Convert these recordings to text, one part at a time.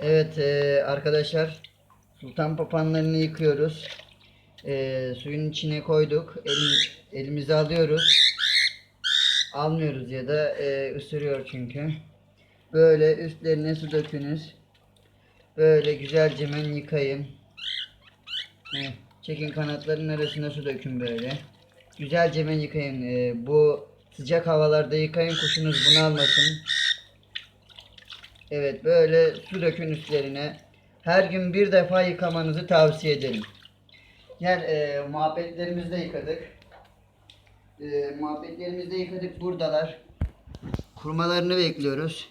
Evet e, arkadaşlar sultan papanlarını yıkıyoruz. E, suyun içine koyduk. Elim, elimize alıyoruz. Almıyoruz ya da e, ısırıyor çünkü. Böyle üstlerine su dökünüz. Böyle güzelce hemen yıkayın. Evet, çekin kanatların arasına su dökün böyle. Güzelce hemen yıkayın. E, bu sıcak havalarda yıkayın kuşunuz bunu almasın. Evet böyle su dökün üstlerine. Her gün bir defa yıkamanızı tavsiye ederim. Gel e, muhabbetlerimizde yıkadık. E, muhabbetlerimizde yıkadık buradalar. Kurmalarını bekliyoruz.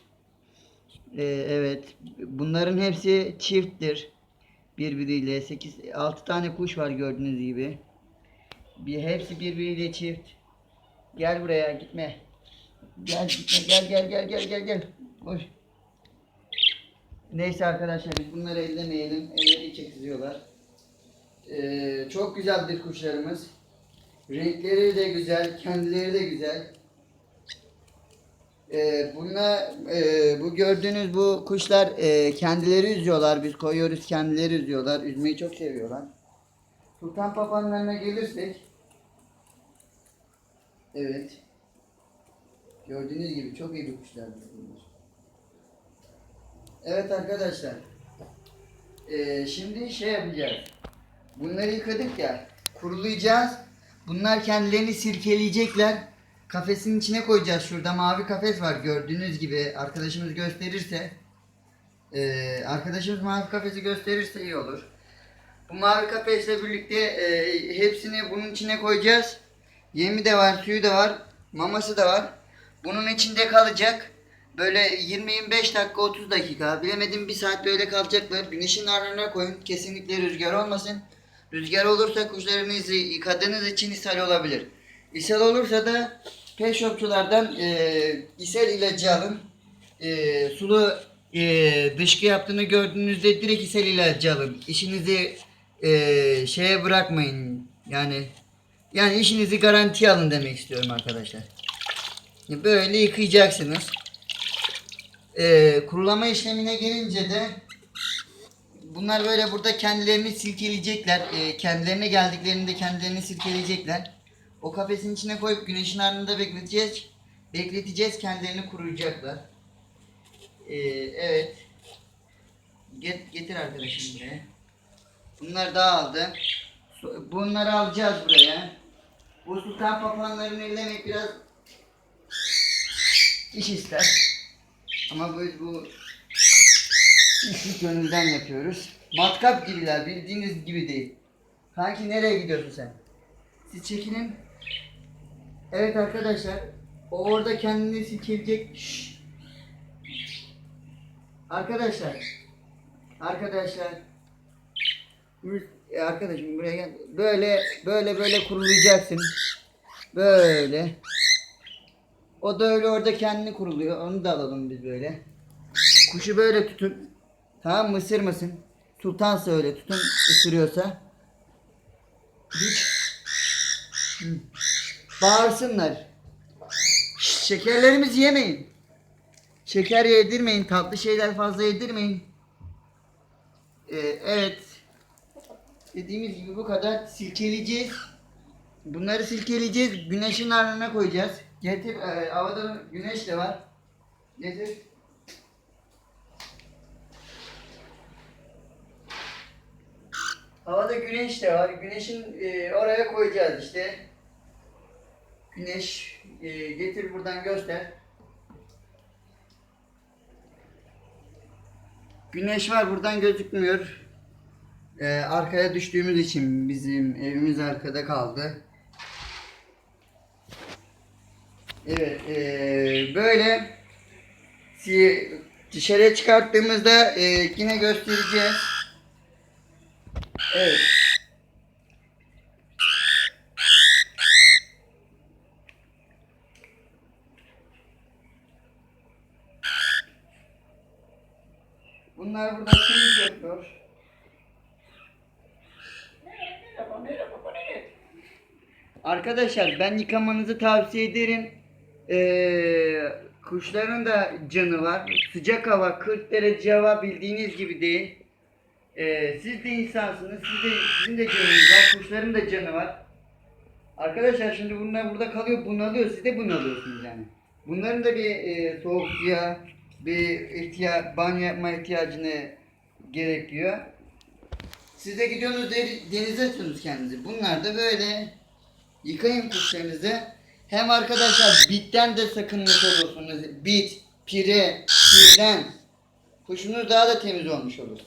E, evet bunların hepsi çifttir. Birbiriyle 8 6 tane kuş var gördüğünüz gibi. Bir hepsi birbiriyle çift. Gel buraya gitme. Gel gitme gel gel gel gel gel gel. Koş. Neyse arkadaşlar biz bunları ellemeyelim. Elleri çekiyorlar. Ee, çok güzeldir kuşlarımız. Renkleri de güzel, kendileri de güzel. Ee, bunlar, e, bu gördüğünüz bu kuşlar e, kendileri üzüyorlar. Biz koyuyoruz kendileri üzüyorlar. Üzmeyi çok seviyorlar. Sultan papanlarına gelirsek. Evet. Gördüğünüz gibi çok iyi bir kuşlardır bunlar. Evet arkadaşlar. Ee, şimdi şey yapacağız. Bunları yıkadık ya. Kurulayacağız. Bunlar kendilerini sirkeleyecekler. Kafesin içine koyacağız. Şurada mavi kafes var gördüğünüz gibi. Arkadaşımız gösterirse. Ee, arkadaşımız mavi kafesi gösterirse iyi olur. Bu mavi kafesle birlikte e, hepsini bunun içine koyacağız. Yemi de var, suyu da var, maması da var. Bunun içinde kalacak. Böyle 20-25 dakika 30 dakika bilemedim bir saat böyle kalacaklar. Güneşin ardına koyun. Kesinlikle rüzgar olmasın. Rüzgar olursa kuşlarınızı yıkadığınız için ishal olabilir. İshal olursa da pet shopçulardan e, ishal ilacı alın. E, sulu e, dışkı yaptığını gördüğünüzde direkt ishal ilacı alın. İşinizi e, şeye bırakmayın. Yani yani işinizi garantiye alın demek istiyorum arkadaşlar. Böyle yıkayacaksınız. Ee, kurulama işlemine gelince de bunlar böyle burada kendilerini silkeleyecekler. Ee, kendilerine geldiklerinde kendilerini silkeleyecekler. O kafesin içine koyup güneşin ardında bekleteceğiz. Bekleteceğiz kendilerini kuruyacaklar. Ee, evet. Get, getir arkadaşım buraya. Bunlar dağıldı. Bunları alacağız buraya. Bu sultan papağanlarını ellemek biraz iş ister. Ama biz bu işi gönülden yapıyoruz. Matkap gibiler bildiğiniz gibi değil. Kanki nereye gidiyorsun sen? Siz çekinin. Evet arkadaşlar. O orada kendini silkeleyecek. Şşş. Arkadaşlar. Arkadaşlar. E, Arkadaşım buraya gel. Böyle böyle böyle kurulayacaksın. Böyle. O da öyle orada kendini kuruluyor. Onu da alalım biz böyle. Kuşu böyle tutun. Tamam mı? Isırmasın. Sultansa öyle tutun ısırıyorsa. Hiç. Bağırsınlar. Şekerlerimizi yemeyin. Şeker yedirmeyin. Tatlı şeyler fazla yedirmeyin. Ee, evet. Dediğimiz gibi bu kadar silkeleyeceğiz. Bunları silkeleyeceğiz. Güneşin ardına koyacağız. Getir. E, havada güneş de var. Getir. Havada güneş de var. Güneşin e, oraya koyacağız işte. Güneş e, getir buradan göster. Güneş var buradan gözükmüyor. E, arkaya düştüğümüz için bizim evimiz arkada kaldı. Evet, eee, böyle dışarıya çıkarttığımızda eee, yine göstereceğiz. Evet. Bunlar burada keyif yapıyor. Arkadaşlar ben yıkamanızı tavsiye ederim. Ee, kuşların da canı var. Sıcak hava 40 derece hava bildiğiniz gibi değil. Ee, siz de insansınız. Siz de, sizin de canınız var. Kuşların da canı var. Arkadaşlar şimdi bunlar burada kalıyor bunalıyor. Siz de bunalıyorsunuz yani. Bunların da bir e, soğuk suya bir ihtiya banyo yapma ihtiyacını gerekiyor. Siz de gidiyorsunuz de- denize atıyorsunuz kendinizi. Bunlar da böyle yıkayın kuşlarınızı. Hem arkadaşlar bitten de sakınmış olursunuz. Bit, pire, kirlen. Kuşunuz daha da temiz olmuş olur.